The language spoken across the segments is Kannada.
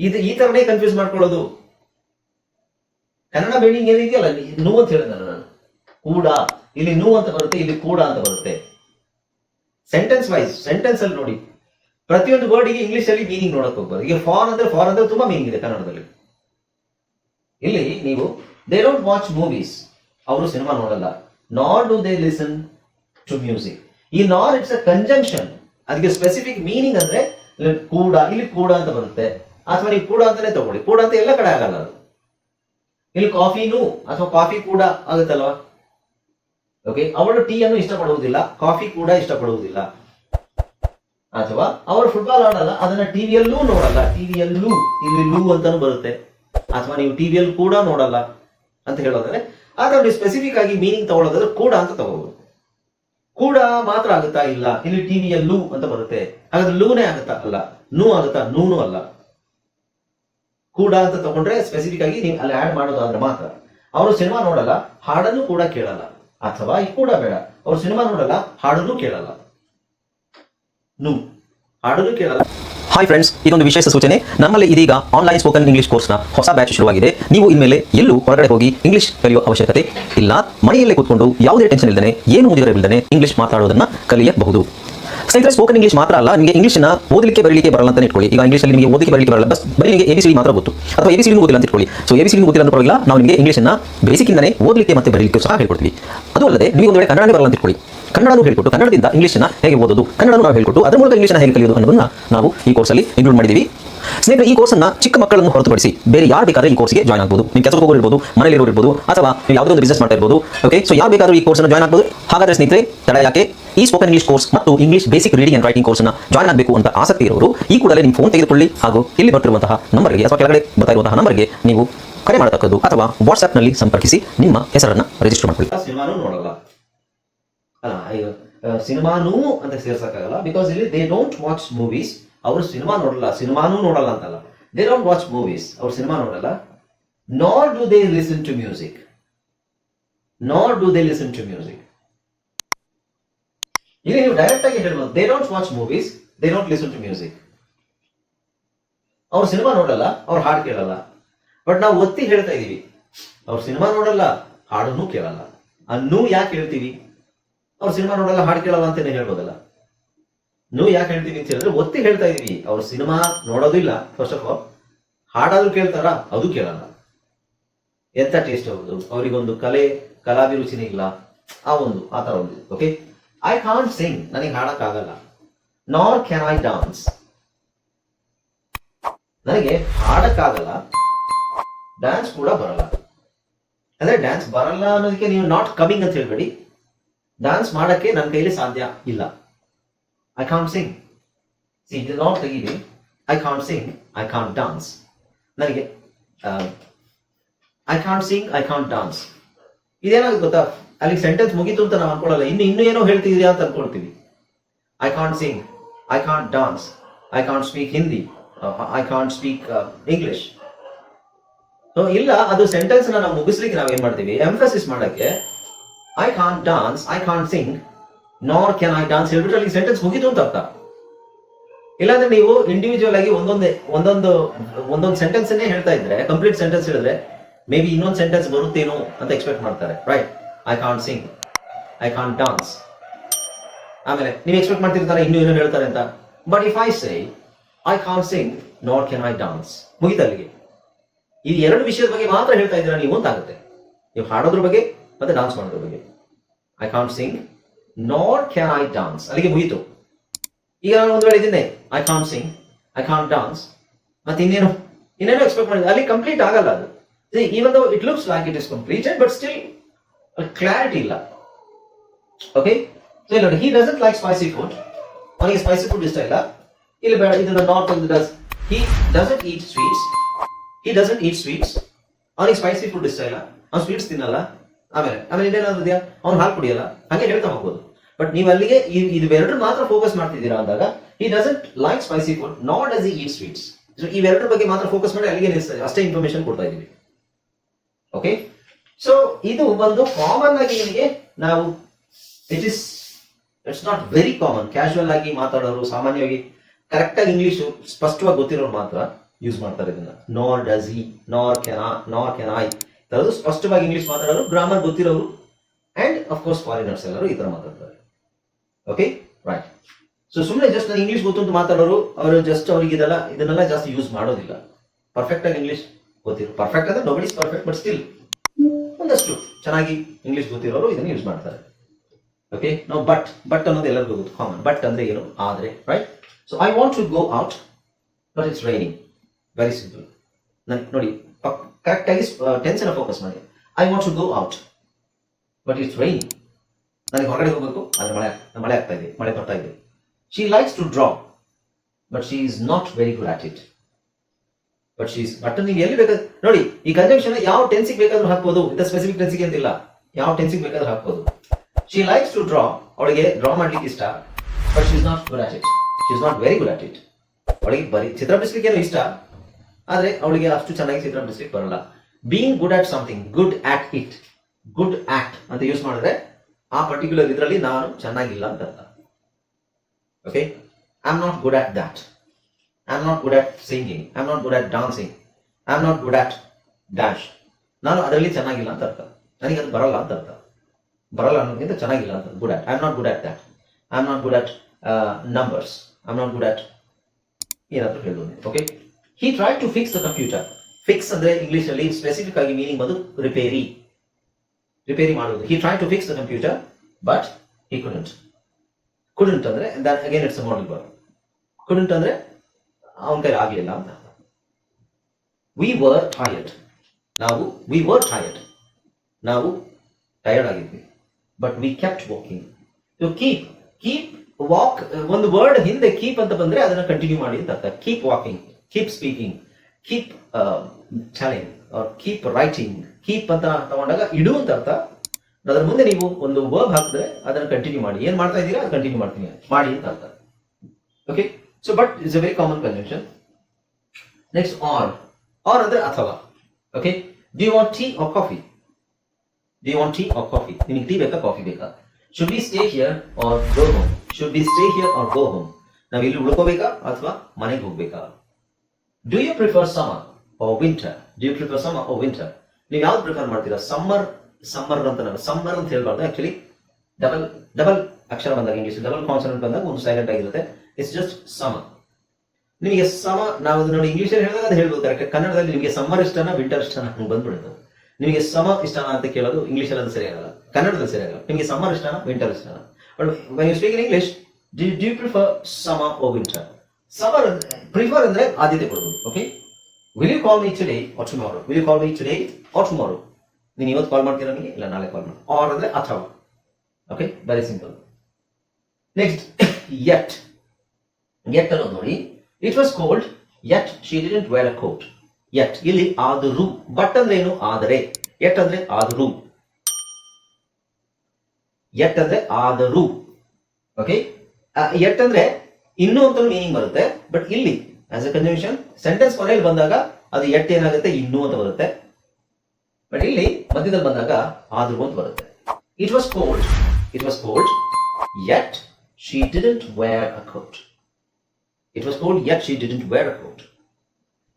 ಇದು ಈ ತರನೇ ಕನ್ಫ್ಯೂಸ್ ಮಾಡ್ಕೊಳ್ಳೋದು. ಕನ್ನಡ ಮೀನಿಂಗ್ ಏನಿದೆಯಲ್ಲ ನಿ- ಅಂತ ಹೇಳಿದ ನಾನು. ಕೂಡ. ಇಲ್ಲಿ ನೂ ಅಂತ ಬರುತ್ತೆ, ಇಲ್ಲಿ ಕೂಡ ಅಂತ ಬರುತ್ತೆ. ಸೆಂಟೆನ್ಸ್ ವೈಸ್ ಸೆಂಟೆನ್ಸ್ ಅಲ್ಲಿ ನೋಡಿ. ಪ್ರತಿಯೊಂದು ವರ್ಡಿಗೆ ಇಂಗ್ಲಿಷ್ ಅಲ್ಲಿ ಮೀನಿಂಗ್ ನೋಡಕ್ ಹೋಗ್ಬಾರ್ದು. ಈಗ ಫಾರ್ ಅಂದ್ರೆ ಫಾರ್ ಅಂದ್ರೆ ತುಂಬಾ ಮೀನಿಂಗ್ ಇದೆ ಕನ್ನಡದಲ್ಲಿ. ಇಲ್ಲಿ ನೀವು ದೇ ಡೋಂಟ್ ವಾಚ್ ಮೂವೀಸ್ ಅವರು ಸಿನಿಮಾ ನೋಡಲ್ಲ. Not do they listen to music ಈ ನಾರ್ ಇಟ್ಸ್ ಅ ಕಂಜಂಕ್ಷನ್ ಅದಕ್ಕೆ ಸ್ಪೆಸಿಫಿಕ್ ಮೀನಿಂಗ್ ಅಂದ್ರೆ ಕೂಡ, ಇಲ್ಲಿ ಕೂಡ ಅಂತ ಬರುತ್ತೆ. ಅಥವಾ ನೀವು ಕೂಡ ಅಂತಾನೆ ತಗೊಳ್ಳಿ. ಕೂಡ ಅಂತ ಎಲ್ಲ ಕಡೆ ಆಗಲ್ಲ ಅದು. ಇಲ್ಲಿ ಕಾಫಿನೂ ಅಥವಾ ಕಾಫಿ ಕೂಡ ಆಗುತ್ತಲ್ವಾ? ಓಕೆ ಅವಳು ಟೀ ಅನ್ನು ಇಷ್ಟಪಡುವುದಿಲ್ಲ, ಕಾಫಿ ಕೂಡ ಇಷ್ಟಪಡುವುದಿಲ್ಲ. ಅಥವಾ ಅವರು ಫುಟ್ಬಾಲ್ ಆಡಲ್ಲ, ಅದನ್ನ ಟಿವಿಯಲ್ಲೂ ನೋಡಲ್ಲ. ಟಿವಿಯಲ್ಲೂ ಇಲ್ಲಿ ಲೂ ಅಂತಾನು ಬರುತ್ತೆ. ಅಥವಾ ನೀವು ಟಿವಿಯಲ್ಲಿ ಕೂಡ ನೋಡಲ್ಲ ಅಂತ ಹೇಳೋದಾದ್ರೆ ಆದ್ರೆ ನೀವು ಸ್ಪೆಸಿಫಿಕ್ ಆಗಿ ಮೀನಿಂಗ್ ತಗೊಳ್ಳೋದಾದ್ರೆ ಕೂಡ ಅಂತ ತಗೋಬಹುದು ಕೂಡ ಮಾತ್ರ ಆಗುತ್ತಾ ಇಲ್ಲ? ಇಲ್ಲಿ ಟಿವಿಯಲ್ಲೂ ಅಂತ ಬರುತ್ತೆ. ಹಾಗಾದ್ರೆ ಲೂನೇ ಆಗುತ್ತಾ? ಅಲ್ಲ. ನೂ ಆಗುತ್ತಾ? ನೂನು ಅಲ್ಲ. ಕೂಡ ಅಂತ ತಗೊಂಡ್ರೆ ಸ್ಪೆಸಿಫಿಕ್ ಆಗಿ ನೀವು ಅಲ್ಲಿ ಆಡ್ ಮಾಡೋದಾದ್ರೆ ಮಾತ್ರ. ಅವರು ಸಿನಿಮಾ ನೋಡಲ್ಲ, ಹಾಡನ್ನು ಕೂಡ ಕೇಳಲ್ಲ. ಅಥವಾ ಈ ಕೂಡ ಬೇಡ. ಅವರು ಸಿನಿಮಾ ನೋಡಲ್ಲ, ಹಾಡನ್ನು ಕೇಳಲ್ಲ. ನು. ಹಾಡನ್ನು ಕೇಳಲ್ಲ. ಹಾಯ್ ಫ್ರೆಂಡ್ಸ್ ಇದೊಂದು ವಿಶೇಷ ಸೂಚನೆ. ನಮ್ಮಲ್ಲಿ ಇದೀಗ ಆನ್ಲೈನ್ ಸ್ಪೋಕನ್ ಇಂಗ್ಲಿಷ್ ಕೋರ್ಸ್ನ ಹೊಸ ಬ್ಯಾಚ್ ಶುರುವಾಗಿದೆ. ನೀವು ಇನ್ಮೇಲೆ ಎಲ್ಲೂ ಹೊರಗಡೆ ಹೋಗಿ ಇಂಗ್ಲಿಷ್ ಕಲಿಯುವ ಅವಶ್ಯಕತೆ ಇಲ್ಲ. ಮನೆಯಲ್ಲೇ ಕೂತ್ಕೊಂಡು ಯಾವುದೇ ಟೆನ್ಷನ್ ಇಲ್ಲದೆ ಏನು ಮುಂದಿರಬಿಲ್ಲದೆ ಇಂಗ್ಲಿಷ್ ಮಾತಾಡೋದನ್ನ ಕಲಿಯಬಹುದು. ಸ್ನೇಹಿತರೆ ಸ್ಪೋಕನ್ ಇಂಗ್ಲಿಷ್ ಮಾತ್ರ ಅಲ್ಲ, ನಿಮಗೆ ಇಂಗ್ಲಿಷ್ನ ಓದಲಿಕ್ಕೆ, ಬರಲಿಕ್ಕೆ ಬರಲ್ಲ ಅಂತ ಇಟ್ಕೊಳ್ಳಿ. ಈಗ ಇಂಗ್ಲಿಷಲ್ಲಿ ನಿಮಗೆ ಓದಲಿಕ್ಕೆ, ಬರಲಿಕ್ಕೆ ಬರಲ್ಲ. ಬಸ್ ಬರೀ ನಿಮಗೆ ಎ ಮಾತ್ರ ಗೊತ್ತು. ಅಥವಾ ಎ ಬಿ ಸಿ ಓದಿಲ್ಲ ಅಂತ ಇಟ್ಕೊಳ್ಳಿ. ಸೊ ಎ ಸಿ ಓದಿಲ್ಲ ಅಂತ ಪರವಾಗಿಲ್ಲ, ನಾವು ನಿಮಗೆ ಇಂಗ್ಲಿಷ್ನ ಬೇಸಿಕ್ಕಿಂದನೇ ಓದಲಿಕ್ಕೆ ಮತ್ತೆ ಬರಲಿಕ್ಕೆ ಸಹ ಹೇಳ್ಕೊಡ್ತೀವಿ. ಅದು ಅಲ್ಲದೆ, ನೀವು ಒಂದು ವೇಳೆ ಕನ್ನಡನೇ ಬರಲ್ಲ ಅಂತ ಇಟ್ಕೊಳ್ಳಿ. ಕನ್ನಡನೂ ಹೇಳ್ಕೊಟ್ಟು, ಕನ್ನಡದಿಂದ ಇಂಗ್ಲಿಷ್ನ ಹೇಗೆ ಓದೋದು, ಕನ್ನಡನೂ ನಾವು ಹೇಳ್ಕೊಟ್ಟು, ಅದರ ಮೂಲಕ ಇಂಗ್ಲಿಷ್ನ ಹೇಗೆ ಕಲಿಯೋದು ಅನ್ನೋದನ್ನ ನಾವು ಈ ಕೋರ್ಸಲ್ಲಿ ಇನ್ಕ್ಲೂಡ್ ಮಾಡಿದ್ದೀವಿ. ಸ್ನೇಹಿತರೆ, ಈ ಕೋರ್ಸನ್ನ ಚಿಕ್ಕ ಮಕ್ಕಳನ್ನು ಹೊರತುಪಡಿಸಿ ಬೇರೆ ಯಾರು ಬೇಕಾದ್ರೆ ಈ ಕೋರ್ಸ್ಗೆ ಜಾಯ್ನ್ ಆಗ್ಬೋದು. ನಿಮ್ಮ ಕೆಲಸಕ್ಕೆ ಹೋಗೋರು ಇರ್ಬೋದು ಮನೆಯಲ್ಲಿ ಇರ್ಬೋದು, ಅಥವಾ ನೀವು ಯಾವುದೋ ಒಂದು ಬಿಸ್ನೆಸ್ ಮಾಡ್ತಾ ಇರ್ಬೋದು ಓಕೆ ಸೊ ಯಾರು ಬೇಕಾದ್ರೂ ಈ ಕೋರ್ಸ್ನ ಜಾಯ್ನ್ ಆಗ್ಬೋದು. ಹಾಗಾದ್ರೆ ಸ್ನೇಹಿತರೆ, ತಡ ಯಾಕೆ? ಈ ಸ್ಪೋಕನ್ ಇಂಗ್ಲಿಷ್ ಕೋರ್ಸ್ ಮತ್ತು English basic reading and writing ಕೋರ್ಸ್ನ ಜಾಯ್ನ್ ಆಗಬೇಕು ಅಂತ ಆಸಕ್ತಿ ಇರೋರು, ಈ ಕೂಡಲೇ ನಿಮ್ಮ ಫೋನ್ ತೆಗೆದುಕೊಳ್ಳಿ. ಹಾಗೂ ಇಲ್ಲಿ ಬರ್ತಿರುವಂತಹ ನಂಬರ್ಗೆ ಅಥವಾ ಕೆಳಗಡೆ ಬರ್ತಾ ನಂಬರ್ಗೆ ನೀವು ಕರೆ ಮಾಡತಕ್ಕದ್ದು ಅಥವಾ ವಾಟ್ಸ್ಆ್ಯಪ್ನಲ್ಲಿ ಸಂಪರ್ಕಿಸಿ ನಿಮ್ಮ ಹೆಸರನ್ನು ರಿಜಿಸ್ಟರ್ ಮಾಡಿಕೊಳ್ಳಿ. ಸಿನಿಮಾನು ನೋಡಲ್ಲ. ಅಲ್ಲ ಸಿನಿಮಾನೂ ಅಂತ ಸೇರ್ಸಕ್ಕಾಗಲ್ಲ ಬಿಕಾಸ್ ಇಲ್ಲಿ ದೇ ಡೋಂಟ್ ವಾಚ್ ಮೂವೀಸ್ ಅವರು ಸಿನಿಮಾ ನೋಡಲ್ಲ ಸಿನಿಮಾನೂ ನೋಡಲ್ಲ ಅಂತಲ್ಲ. ದೇ ಡೋಂಟ್ ವಾಚ್ ಮೂವೀಸ್ ಅವ್ರು ಸಿನಿಮಾ ನೋಡಲ್ಲ. Not do they listen to music not do they listen to music ಇಲ್ಲಿ ನೀವು ಡೈರೆಕ್ಟ್ ಆಗಿ ಹೇಳ್ಬೋದು they don't watch movies they don't listen to music ಅವ್ರು ಸಿನಿಮಾ ನೋಡಲ್ಲ, ಅವ್ರು ಹಾಡು ಕೇಳಲ್ಲ. ಬಟ್ ನಾವು ಒತ್ತಿ ಹೇಳ್ತಾ ಇದೀವಿ, ಅವ್ರು ಸಿನಿಮಾ ನೋಡಲ್ಲ, ಹಾಡನ್ನು ಕೇಳಲ್ಲ. ಅನ್ನೂ ಯಾಕೆ ಹೇಳ್ತೀವಿ? ಅವ್ರು ಸಿನಿಮಾ ನೋಡಲ್ಲ, ಹಾಡು ಕೇಳಲ್ಲ ಅಂತಾನೆ ಹೇಳ್ಬೋದಲ್ಲ. ನೀವು ಯಾಕೆ ಹೇಳ್ತೀನಿ ಅಂತ ಹೇಳಿದ್ರೆ ಒತ್ತಿ ಹೇಳ್ತಾ ಇದೀವಿ. ಅವ್ರ ಸಿನಿಮಾ ನೋಡೋದಿಲ್ಲ ಫಸ್ಟ್ ಆಫ್ ಆಲ್ ಹಾಡಾದ್ರೂ ಕೇಳ್ತಾರ? ಅದು ಕೇಳಲ್ಲ. ಎಂತ ಟೇಸ್ಟ್ ಅವ್ರದ್ದು ಅವರಿಗೊಂದು ಕಲೆ, ಕಲಾಭಿರುಚಿನೇ ಇಲ್ಲ. ಆ ಒಂದು, ಆ ತರ ಒಂದು ಓಕೆ ಐ ಕಾಂಟ್ ಸಿಂಗ್ ನನಗೆ ಹಾಡಕ್ಕಾಗಲ್ಲ. ನಾರ್ ಕ್ಯಾನ್ ಐ ಡಾನ್ಸ್ ನನಗೆ ಹಾಡಕ್ಕಾಗಲ್ಲ. ಡ್ಯಾನ್ಸ್ ಕೂಡ ಬರಲ್ಲ. ಅಂದ್ರೆ ಡ್ಯಾನ್ಸ್ ಬರಲ್ಲ ಅನ್ನೋದಕ್ಕೆ ನೀವು ನಾಟ್ ಕಮಿಂಗ್ ಅಂತ ಹೇಳ್ಬೇಡಿ. ಡ್ಯಾನ್ಸ್ ಮಾಡಕ್ಕೆ ನನ್ನ ಕೈಲಿ ಸಾಧ್ಯ ಇಲ್ಲ. ಕಾಂಟ್ ಸಿಂಗ್ ಸಿ ಇದು ನಾಟ್ ತೆಗೀರಿ I can't sing I can't dance ನನಗೆ I can't sing I can't dance ಇದೇನಾಗುತ್ತೆ ಗೊತ್ತಾ ಅಲ್ಲಿ ಸೆಂಟೆನ್ಸ್ ಮುಗೀತು ಅಂತ ನಾವು ಅನ್ಕೊಳ್ಳಲ್ಲ ಇನ್ನು ಇನ್ನೂ ಏನೋ ಹೇಳ್ತಿದ್ದೀರಾ ಅಂತ ಅನ್ಕೊಳ್ತೀವಿ I can't sing I can't dance I can't speak Hindi I can't speak English ಇಲ್ಲ ಅದು ಸೆಂಟೆನ್ಸ್ ನಾವು ಮುಗಿಸ್ಲಿಕ್ಕೆ ನಾವು ಏನ್ ಮಾಡ್ತೀವಿ ಎಂಫಸಿಸ್ ಮಾಡಕ್ಕೆ I can't dance I can't sing nor can I dance ಹೇಳ್ಬಿಟ್ಟು ಅಲ್ಲಿ ಸೆಂಟೆನ್ಸ್ ಮುಗಿತು ಅಂತ ಅರ್ಥ. ಇಲ್ಲಾಂದ್ರೆ ನೀವು ಇಂಡಿವಿಜುವಲ್ ಆಗಿ ಒಂದೊಂದೇ, ಒಂದೊಂದು ಒಂದೊಂದು ಸೆಂಟೆನ್ಸ್ ಅನ್ನೇ ಹೇಳ್ತಾ ಇದ್ರೆ ಕಂಪ್ಲೀಟ್ ಸೆಂಟೆನ್ಸ್ ಹೇಳಿದ್ರೆ ಮೇ ಬಿ ಇನ್ನೊಂದು ಸೆಂಟೆನ್ಸ್ ಬರುತ್ತೇನೋ ಅಂತ ಎಕ್ಸ್ಪೆಕ್ಟ್ ಮಾಡ್ತಾರೆ. Right I can't sing I can't dance ಆಮೇಲೆ, ನೀವು ಎಕ್ಸ್ಪೆಕ್ಟ್ ಮಾಡ್ತಿರ್ತಾರೆ, ಇನ್ನೂ ಏನೋ ಹೇಳ್ತಾರೆ ಅಂತ. But if I say I can't sing not can I dance ಮುಗಿತ ಅಲ್ಲಿಗೆ. ಈ ಎರಡು ವಿಷಯದ ಬಗ್ಗೆ ಮಾತ್ರ ಹೇಳ್ತಾ ಇದ್ದೀರಾ ನೀವು ಅಂತ ಆಗುತ್ತೆ. ನೀವು ಹಾಡೋದ್ರ ಬಗ್ಗೆ ಮತ್ತೆ ಡಾನ್ಸ್ ಮಾಡೋದ್ರ ಬಗ್ಗೆ. I can't sing not can I dance ಅಲ್ಲಿಗೆ ಮುಗೀತು. ಈಗ ನಾನು ಒಂದು ವೇಳೆ ಇದ್ದೀನಿ. I can't sing I can't dance ಮತ್ತೆ ಇನ್ನೇನು? ಇನ್ನೇನು ಎಕ್ಸ್ಪೆಕ್ಟ್ ಮಾಡಿದ್ರೆ ಅಲ್ಲಿ ಕಂಪ್ಲೀಟ್ ಆಗಲ್ಲ ಅದು. Even though it looks like it is completed but still clarity ಇಲ್ಲ. ಓಕೆ ಸೊ ಇಲ್ಲ ನೋಡಿ ಡಸಂಟ್ ಲೈಕ್ ಸ್ಪೈಸಿ ಫುಡ್ ಅವನಿಗೆ ಸ್ಪೈಸಿ ಫುಡ್ ಇಷ್ಟ ಇಲ್ಲ. ಇಲ್ಲಿ ಬೇಡ ಇದನ್ನ ನಾರ್ತ್ ಒಂದು does he doesn't eat sweets he doesn't eat sweets ಅವನಿಗೆ ಸ್ಪೈಸಿ ಫುಡ್ ಇಷ್ಟ ಇಲ್ಲ. ಅವ್ನು ಸ್ವೀಟ್ಸ್ ತಿನ್ನಲ್ಲ. ಆಮೇಲೆ ಆಮೇಲೆ ಇನ್ನೇನಾದ್ರೂ ಅವ್ನು ಹಾಲು ಕುಡಿಯಲ್ಲ. ಹಾಗೆ ಹೇಳ್ತಾ ಹೋಗ್ಬೋದು. ಬಟ್ ನೀವು ಅಲ್ಲಿಗೆ ಈ- ಇದು ಮಾತ್ರ ಫೋಕಸ್ ಮಾಡ್ತಿದ್ದೀರಾ ಅಂದಾಗ ಈ doesn't like spicy food not as eat sweets ಇವೆರಡರ ಬಗ್ಗೆ ಮಾತ್ರ ಫೋಕಸ್ ಮಾಡಿ ಅಲ್ಲಿಗೆ ಅಷ್ಟೇ ಇನ್ಫಾರ್ಮೇಶನ್ ಕೊಡ್ತಾ ಇದೀವಿ ಓಕೆ ಸೊ ಇದು ಒಂದು ಕಾಮನ್ ಆಗಿ ನಿಮಗೆ ನಾವು it is it's not very common casual ಆಗಿ ಮಾತಾಡೋರು, ಸಾಮಾನ್ಯವಾಗಿ ಕರೆಕ್ಟ್ ಆಗಿ ಇಂಗ್ಲಿಷ್ ಸ್ಪಷ್ಟವಾಗಿ ಗೊತ್ತಿರೋರು ಮಾತ್ರ ಯೂಸ್ ಮಾಡ್ತಾರೆ ಇದನ್ನ. Nor does he nor can nor can I ತರದು ಸ್ಪಷ್ಟವಾಗಿ ಇಂಗ್ಲಿಷ್ ಮಾತಾಡೋರು ಗ್ರಾಮರ್ ಗೊತ್ತಿರೋರು ಅಂಡ್ ಅಫ್ಕೋರ್ಸ್ ಫಾರಿನರ್ಸ್ ಎಲ್ಲರೂ ಈ ತರ ಮಾತಾಡ್ತಾರೆ. ಓಕೆ ರೈಟ್ ಸೊ ಸುಮ್ಮನೆ ಜಸ್ಟ್ ನಾನು ಇಂಗ್ಲೀಷ್ ಗೊತ್ತು ಮಾತಾಡೋರು, ಅವರು ಜಸ್ಟ್ ಅವ್ರಿಗೆ ಇದೆಲ್ಲ, ಇದನ್ನೆಲ್ಲ ಜಾಸ್ತಿ ಯೂಸ್ ಮಾಡೋದಿಲ್ಲ. ಪರ್ಫೆಕ್ಟ್ ಆಗಿ ಇಂಗ್ಲೀಷ್ ಗೊತ್ತಿರೋ ಪರ್ಫೆಕ್ಟ್ ಅಂದ್ರೆ ನೋಬಡಿ ಪರ್ಫೆಕ್ಟ್ ಬಟ್ ಸ್ಟಿಲ್ ಒಂದಷ್ಟು ಚೆನ್ನಾಗಿ ಇಂಗ್ಲಿಷ್ ಗೊತ್ತಿರೋರು ಇದನ್ನ ಯೂಸ್ ಮಾಡ್ತಾರೆ. ಓಕೆ ನಾವು ಬಟ್ ಬಟ್ ಅನ್ನೋದು ಎಲ್ಲರಿಗೂ ಗೊತ್ತು ಕಾಮನ್ ಬಟ್ ಅಂದ್ರೆ ಏನು? ಆದ್ರೆ right so I want to go out but it's raining very simple ನನ್, ನೋಡಿ ಕರೆಕ್ಟ್ ಆಗಿ ಟೆನ್ಷನ್ ಫೋಕಸ್ ಮಾಡಿ. I want to go out but it's raining ನನಗೆ ಹೊರಗಡೆ ಹೋಗಬೇಕು, ಆದ್ರೆ ಮಳೆ ಮಳೆ ಆಗ್ತಾ ಇದೆ, ಮಳೆ ಬರ್ತಾ ಇದೆ. She likes to draw but she is not very good at it but she's but ನೀವು ಎಲ್ಲಿ ಬೇಕಾದ್ರೆ ನೋಡಿ, ಈ ಕಂಜಂಕ್ಷನ್ ಯಾವ ಟೆನ್ಸಿಗೆ ಬೇಕಾದ್ರೂ ಹಾಕ್ಬೋದು, ಇಂಥ ಸ್ಪೆಸಿಫಿಕ್ ಟೆನ್ಸಿಗೆ ಅಂತಿಲ್ಲ ಯಾವ ಟೆನ್ಸಿಗೆ ಬೇಕಾದ್ರೂ ಹಾಕ್ಬೋದು. ಶಿ ಲೈಕ್ಸ್ ಟು ಡ್ರಾ ಅವಳಿಗೆ ಡ್ರಾ ಮಾಡ್ಲಿಕ್ಕೆ ಇಷ್ಟ but she is not good at it she is not very good at it ಅವಳಿಗೆ ಬರೀ ಚಿತ್ರ ಬಿಡಿಸ್ಲಿಕ್ಕೆ ಏನೋ ಇಷ್ಟ, ಆದ್ರೆ ಅವಳಿಗೆ ಅಷ್ಟು ಚೆನ್ನಾಗಿ ಚಿತ್ರ ಬಿಡಿಸ್ಲಿಕ್ಕೆ ಬರಲ್ಲ. Being good at something good at it good act ಅಂತ ಯೂಸ್ ಮಾಡಿದ್ರೆ ಆ ಪರ್ಟಿಕ್ಯುಲರ್ ಇದರಲ್ಲಿ ನಾನು ಚೆನ್ನಾಗಿಲ್ಲ ಅಂತ okay I am not good at that I am not good at singing I am not good at dancing I am not good at dash ನಾನು ಅದರಲ್ಲಿ ಚೆನ್ನಾಗಿಲ್ಲ ಅಂತ ಅರ್ಥ. ನನಗೆ ಅದು ಬರಲ್ಲ ಅಂತ ಅರ್ಥ. ಬರಲ್ಲ ಅನ್ನೋದಕ್ಕಿಂತ ಚೆನ್ನಾಗಿಲ್ಲ ಅಂತ good at I am not good at that I am not good at numbers I am not good at ಏನಾದರೂ ಹೇಳ್ಬೋದು. Okay he try to fix the computer fix ಅಂದ್ರೆ ಇಂಗ್ಲಿಷ್ ಅಲ್ಲಿ ಸ್ಪೆಸಿಫಿಕ್ ಆಗಿ ಮೀನಿಂಗ್ ಬಂದು ರಿಪೇರಿ ರಿಪೇರಿ ಮಾಡುವುದು. He try to fix the computer but he couldn't couldn't ಅಂದ್ರೆ ಅಗೇನ್ ಇಟ್ಸ್ ಮಾಡಲ್ ಬರ್ ಕುಡಂಟ್ ಅಂದ್ರೆ, ಅವನ ಕೈ ಆಗಲಿಲ್ಲ ಅಂತ ವಿ ವರ್ ಟಯರ್ಡ್ ನಾವು ವಿ ವರ್ ಟಯರ್ಡ್ ನಾವು tired ಆಗಿದ್ವಿ. But we kept walking to keep keep walk ಒಂದು ವರ್ಡ್ ಹಿಂದೆ ಕೀಪ್ ಅಂತ ಬಂದ್ರೆ ಅದನ್ನ ಕಂಟಿನ್ಯೂ ಮಾಡಿ ಅಂತ ಅರ್ಥ. Keep walking keep speaking keep challenge keep writing keep ಅಂತ ತಗೊಂಡಾಗ ಇಡು ಅಂತ ಅರ್ಥ. ಅದರ ಮುಂದೆ ನೀವು ಒಂದು ವರ್ಬ್ ಹಾಕಿದ್ರೆ ಅದನ್ನ ಕಂಟಿನ್ಯೂ ಮಾಡಿ. ಏನ್ ಮಾಡ್ತಾ ಇದ್ದೀರಾ? ಅದು ಕಂಟಿನ್ಯೂ ಮಾಡ್ತೀನಿ. ಮಾಡಿ ಅಂತ ಅರ್ಥ. Okay so but it's a very common convention next or or ಅಂದ್ರೆ ಅಥವಾ. Okay do want tea or coffee do want tea or coffee ನಿಮಗೆ ಟೀ ಬೇಕಾ ಕಾಫಿ ಬೇಕಾ? Should be stay here or go home should be stay here or go home ನಾವು ಇಲ್ಲಿ ಉಳ್ಕೋಬೇಕಾ ಅಥವಾ ಮನೆಗೆ ಹೋಗ್ಬೇಕಾ? Do you prefer summer or winter do prefer summer or winter ನೀವು ಯಾವ್ದು ಪ್ರಿಫರ್ ಮಾಡ್ತೀರಾ? ಸಮ್ಮರ್ ಸಮ್ಮರ್ ಅಂತ ನಾನು ಸಮ್ಮರ್ ಅಂತ ಹೇಳ್ಬಾರ್ದು. ಆಕ್ಚುಲಿ ಡಬಲ್ ಡಬಲ್ ಅಕ್ಷರ ಬಂದಾಗ ಇಂಗ್ಲಿಷ್ ಡಬಲ್ ಕಾನ್ಸನೆಂಟ್ ಬಂದಾಗ ಒಂದು ಸೈಲೆಂಟ್ ಆಗಿರುತ್ತೆ. ಇಟ್ಸ್ ಜಸ್ಟ್ ಸಮ ನಿಮಗೆ ಸಮ ನಾವು ನೋಡಿ ಇಂಗ್ಲೀಷಲ್ಲಿ ಹೇಳಿದಾಗ ಅದು ಹೇಳ್ಬೋದು ಕರೆಕ್ಟ್ ಕನ್ನಡದಲ್ಲಿ ನಿಮಗೆ ಸಮ್ಮರ್ ಇಷ್ಟನ ವಿಂಟರ್ ಇಷ್ಟನ? ಹಂಗೆ ಬಂದ್ಬಿಡುತ್ತೆ. ನಿಮಗೆ ಸಮ ಇಷ್ಟನ ಅಂತ ಕೇಳೋದು ಇಂಗ್ಲಿಷ್ ಅಲ್ಲಿ ಅದು ಆಗಲ್ಲ. ಕನ್ನಡದಲ್ಲಿ ಸರಿ ಆಗಲ್ಲ. ನಿಮಗೆ ಸಮ್ಮರ್ ಇಷ್ಟನ winter ಇಷ್ಟನ? But why you speak in English do do prefer summer or winter summer prefer ಅಂದ್ರೆ ಆದ್ಯತೆ ಕೊಡ್ಬೋದು okay will you call me today or tomorrow will you call me today or tomorrow ನೀನು ಇವತ್ತು ಕಾಲ್ ಮಾಡ್ತೀರಾ ನನಗೆ? ಇಲ್ಲ, ನಾಳೆ ಕಾಲ್ ಮಾಡಿ. ಆರ್ ಅಂದ್ರೆ ಅಥವಾ. Okay very simple next yet yet ಅನ್ನೋದು ನೋಡಿ. It was cold yet she didn't wear a coat yet ಇಲ್ಲಿ ಆದರೂ. ಬಟ್ ಅಂದ್ರೆ ಏನು? ಆದರೆ. ಯಟ್ ಅಂದ್ರೆ ಆದರೂ. ಯಟ್ ಅಂದ್ರೆ ಆದರೂ. ಓಕೆ ಯಟ್ ಅಂದ್ರೆ ಇನ್ನೂ ಅಂತ ಮೀನಿಂಗ್ ಬರುತ್ತೆ. ಬಟ್ ಇಲ್ಲಿ ಆಸ್ ಎ ಕನ್ಜಂಕ್ಷನ್ ಸೆಂಟೆನ್ಸ್ ಕೊನೆಯಲ್ಲಿ ಬಂದಾಗ ಅದು ಎಟ್ ಏನಾಗುತ್ತೆ? ಇನ್ನು ಅಂತ ಬರುತ್ತೆ. ಬಟ್ ಇಲ್ಲಿ ಮಧ್ಯದಲ್ಲಿ ಬಂದಾಗ ಆದ್ರೂ ಅಂತ ಬರುತ್ತೆ. It was cold it was cold yet she didn't wear a coat it was cold yet she didn't wear a coat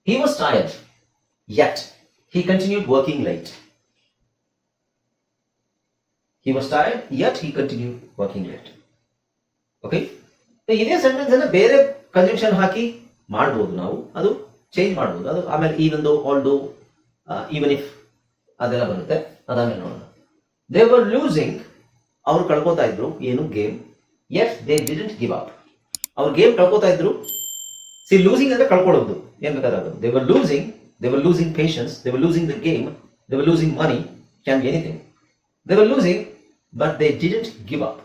he was tired, yet he continued working late he was tired, yet he continued working late okay ಇದೇ ಸೆಂಟೆನ್ಸ್ ಅನ್ನ ಬೇರೆ ಕಂಜಂಕ್ಷನ್ ಹಾಕಿ ಮಾಡ್ಬೋದು ನಾವು, ಅದು ಚೇಂಜ್ ಮಾಡ್ಬೋದು. ಅದು ಆಮೇಲೆ even all although even if ಅದೆಲ್ಲ ಬರುತ್ತೆ. ಅದಾದ್ಮೇಲೆ ನೋಡೋಣ. ದೇ ವರ್ ಲೂಸಿಂಗ್ ಅವ್ರು ಕಳ್ಕೊತಾ ಇದ್ರು, ಏನು game as they didn't give up ಅವ್ರು ಗೇಮ್ ಕಳ್ಕೊತಾ ಇದ್ರು. ಸಿ ಲೂಸಿಂಗ್ ಅಂದ್ರೆ ಕಳ್ಕೊಳ್ಳೋದು ಏನ್ ಬೇಕಾದ್ರೆ they were losing they were losing patience they were losing the game they were losing money can anything they were losing but they didn't give up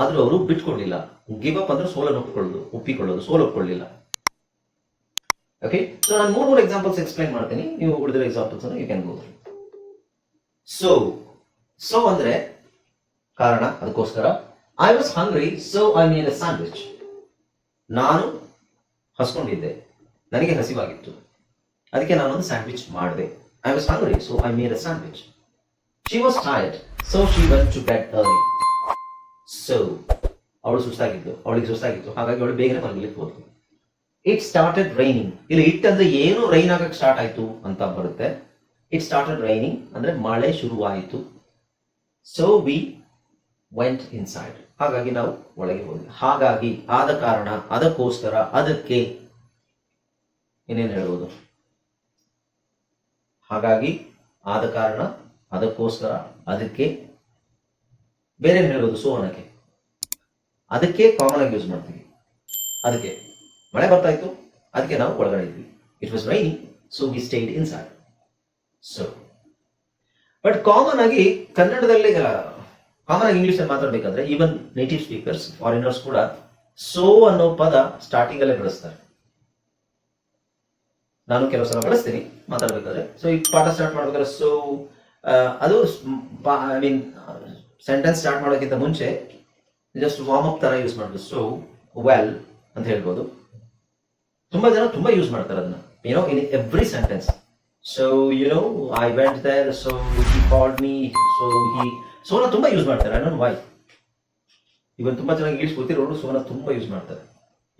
ಆದ್ರೂ ಅವರು ಬಿಟ್ಕೊಂಡಿಲ್ಲ ಗಿವ್ ಅಪ್ ಅಂದ್ರೆ ಸೋಲನ್ನು ಒಪ್ಪಿಕೊಳ್ಳೋದು ಒಪ್ಪಿಕೊಳ್ಳೋದು, ಸೋಲ್ ಒಪ್ಕೊಳ್ಳಿಲ್ಲ. ಓಕೆ ಸೊ ನಾನು ಮೂರು ಮೂರು ಎಕ್ಸಾಂಪಲ್ಸ್ ಎಕ್ಸ್ಪ್ಲೈನ್ ಮಾಡ್ತೀನಿ. ನೀವು ಉಳಿದಿರೋ examples you can go so so ಅಂದ್ರೆ ಕಾರಣ ಅದಕ್ಕೋಸ್ಕರ I was hungry so I mean a sandwich ನಾನು ಹಸ್ಕೊಂಡಿದ್ದೆ. ನನಗೆ ಹಸಿವಾಗಿತ್ತು. ಅದಕ್ಕೆ ನಾನೊಂದು ಸ್ಯಾಂಡ್ವಿಚ್ ಮಾಡಿದೆ. I was hungry so I mean a sandwich she was tired so she went to bed early so ಅವಳು ಸುಸ್ತಾಗಿದ್ದು, ಅವಳಿಗೆ ಸುಸ್ತಾಗಿತ್ತು. ಹಾಗಾಗಿ ಅವಳು ಬೇಗನೆ ಮಲಗಲಿಕ್ಕೆ ಹೋದ್ಲು. ಇಟ್ ಸ್ಟಾರ್ಟೆಡ್ ರೈನಿಂಗ್ ಇಲ್ಲಿ ಇಟ್ ಅಂದ್ರೆ ಏನು ರೈನ್ ಆಗಕ್ಕೆ ಸ್ಟಾರ್ಟ್ ಆಯ್ತು ಅಂತ ಬರುತ್ತೆ. ಇಟ್ ಸ್ಟಾರ್ಟೆಡ್ ರೈನಿಂಗ್ ಅಂದ್ರೆ ಮಳೆ ಶುರುವಾಯಿತು. ಸೊ ವಿ ವೆಂಟ್ ಇನ್ಸೈಡ್ ಹಾಗಾಗಿ ನಾವು ಒಳಗೆ ಹೋದ್ವಿ. ಹಾಗಾಗಿ ಆದ ಕಾರಣ ಅದಕ್ಕೋಸ್ಕರ ಅದಕ್ಕೆ ಏನೇನು ಹೇಳ್ಬೋದು? ಹಾಗಾಗಿ ಆದ ಕಾರಣ ಅದಕ್ಕೋಸ್ಕರ ಅದಕ್ಕೆ ಬೇರೆ ಹೇಳ್ಬೋದು? ಸುವರ್ಣಕ್ಕೆ ಅದಕ್ಕೆ ಕಾಮನ್ ಆಗಿ ಯೂಸ್ ಮಾಡ್ತೀವಿ. ಅದಕ್ಕೆ ಮಳೆ ಬರ್ತಾ ಇತ್ತು. ಅದಕ್ಕೆ ನಾವು ಒಳಗಡೆ ಇದ್ವಿ. It was raining so we stayed inside so but common ಆಗಿ ಕನ್ನಡದಲ್ಲಿ ಕಾಮನ್ ಆಗಿ ಇಂಗ್ಲಿಷ್ ಅಲ್ಲಿ ಮಾತಾಡ್ಬೇಕಾದ್ರೆ ಈವನ್ ನೇಟಿವ್ ಸ್ಪೀಕರ್ಸ್ ಫಾರಿನರ್ಸ್ ಕೂಡ ಸೋ ಅನ್ನೋ ಪದ ಸ್ಟಾರ್ಟಿಂಗ್ ಅಲ್ಲೇ ಬಳಸ್ತಾರೆ. ನಾನು ಕೆಲವು ಸಲ ಬಳಸ್ತೀನಿ, ಮಾತಾಡ್ಬೇಕಾದ್ರೆ. ಸೊ ಈ ಪಾಠ ಸ್ಟಾರ್ಟ್ ಮಾಡ್ಬೇಕಾದ್ರೆ ಸೊ ಅದು ಐ ಮೀನ್ ಸೆಂಟೆನ್ಸ್ ಸ್ಟಾರ್ಟ್ ಮಾಡೋಕ್ಕಿಂತ ಮುಂಚೆ ಜಸ್ಟ್ ವಾರ್ಮ್ ಅಪ್ ತರ ಯೂಸ್ ಮಾಡೋದು ಸೊ ವೆಲ್ ಅಂತ ಹೇಳ್ಬೋದು. ತುಂಬಾ ಜನ ತುಂಬಾ ಯೂಸ್ ಮಾಡ್ತಾರೆ ಅದನ್ನ you know in every sentence so you know I went there so he called me so he Sona ತುಂಬಾ ಯೂಸ್ ಮಾಡ್ತಾರೆ. ಐ ಡೋಂಟ್ ವೈ ಇವನ್ ತುಂಬಾ ಜನ ಇಂಗ್ಲೀಷ್ ಗೊತ್ತಿರೋರು ಸೋನ ತುಂಬಾ ಯೂಸ್ ಮಾಡ್ತಾರೆ.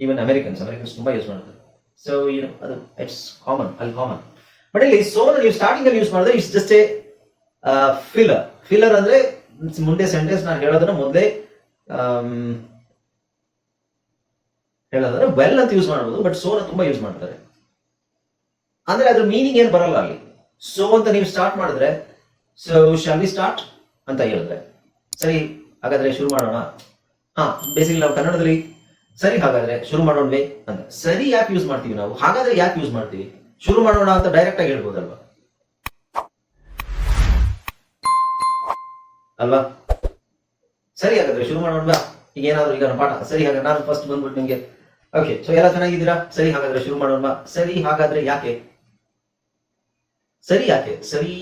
ಈವನ್ ಅಮೆರಿಕನ್ಸ್ ಅಮೆರಿಕನ್ಸ್ ತುಂಬಾ ಯೂಸ್ ಮಾಡ್ತಾರೆ. ಸೊ ಯುನೋ ಅದು ಇಟ್ಸ್ ಕಾಮನ್ ಅಲ್ಲಿ ಕಾಮನ್ ಬಟ್ ಇಲ್ಲಿ ಸೋನ ನೀವು ಸ್ಟಾರ್ಟಿಂಗ್ ಅಲ್ಲಿ ಯೂಸ್ ಮಾಡಿದ್ರೆ it's just a filler filler ಅಂದ್ರೆ ಮುಂದೆ ಸೆಂಟೆನ್ಸ್ ನಾನು ಹೇಳೋದನ್ನ ಮೊದಲೇ ಹೇಳೋದಾದ್ರೆ ವೆಲ್ ಅಂತ ಯೂಸ್ ಮಾಡ್ಬೋದು ಬಟ್ ಸೋನ ತುಂಬಾ ಯೂಸ್ ಮಾಡ್ತಾರೆ. ಅಂದ್ರೆ ಅದ್ರ ಮೀನಿಂಗ್ ಏನ್ ಬರಲ್ಲ ಅಲ್ಲಿ. ಸೋ ಅಂತ ನೀವು ಸ್ಟಾರ್ಟ್ ಮಾಡಿದ್ರೆ ಸೊ ಶಾಲ್ ವಿ ಸ್ಟಾರ್ಟ್ ಅಂತ ಹೇಳಿದ್ರೆ, ಸರಿ, ಹಾಗಾದ್ರೆ ಶುರು ಮಾಡೋಣ. ಹಾ ಬೇಸಿಕಲಿ ನಾವು ಕನ್ನಡದಲ್ಲಿ, ಸರಿ, ಹಾಗಾದ್ರೆ ಶುರು ಮಾಡೋಣವೇ ಅಂತ. ಸರಿ, ಯಾಕೆ ಯೂಸ್ ಮಾಡ್ತೀವಿ ನಾವು? ಹಾಗಾದ್ರೆ ಯಾಕೆ ಯೂಸ್ ಮಾಡ್ತೀವಿ? ಶುರು ಮಾಡೋಣ ಅಂತ ಡೈರೆಕ್ಟ್ ಆಗಿ ಹೇಳ್ಬೋದಲ್ವಾ? ಅಲ್ವಾ? ಸರಿ ಹಾಗಾದ್ರೆ ಶುರು ಮಾಡೋಣ ಈಗ ಏನಾದ್ರು ಈಗ ಪಾಠ. ಸರಿ ಹಾಗಾದ್ರೆ ನಾನು ಫಸ್ಟ್ ಬಂದ್ಬಿಟ್ಟು ನಿಮಗೆ ಓಕೆ ಸೊ ಎಲ್ಲ ಚೆನ್ನಾಗಿದ್ದೀರಾ? ಸರಿ ಹಾಗಾದ್ರೆ ಶುರು ಮಾಡೋಣ ಸರಿ ಹಾಗಾದ್ರೆ ಯಾಕೆ? ಸರಿ ಯಾಕೆ? ಸರಿ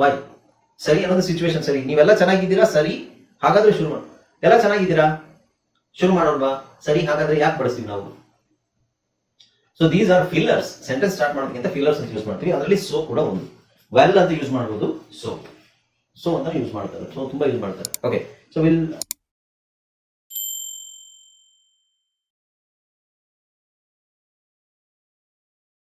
ವೈ ಸರಿ ಅನ್ನೋದು ಸಿಚುವೇಶನ್ ಸರಿ. ನೀವೆಲ್ಲ ಚೆನ್ನಾಗಿದ್ದೀರಾ? ಸರಿ. ಹಾಗಾದ್ರೆ ಶುರು ಮಾಡ. ಎಲ್ಲ ಚೆನ್ನಾಗಿದ್ದೀರಾ? ಶುರು ಮಾಡೋಣವಾ ಸರಿ ಹಾಗಾದ್ರೆ ಯಾಕೆ ಬಳಸ್ತೀವಿ ನಾವು? So these are fillers sentence start ಮಾಡೋದಕ್ಕಿಂತ ಫಿಲ್ಲರ್ಸ್ ಅಂತ ಯೂಸ್ ಮಾಡ್ತೀವಿ. ಅದರಲ್ಲಿ ಸೋ ಕೂಡ ಒಂದು. ವೆಲ್ ಅಂತ ಯೂಸ್ ಮಾಡ್ಬೋದು ಸೋ ಸೊ ಅಂತ ಯೂಸ್ ಮಾಡ್ತಾರೆ. ಸೊ ತುಂಬಾ ಯೂಸ್ ಮಾಡ್ತಾರೆ. Okay so will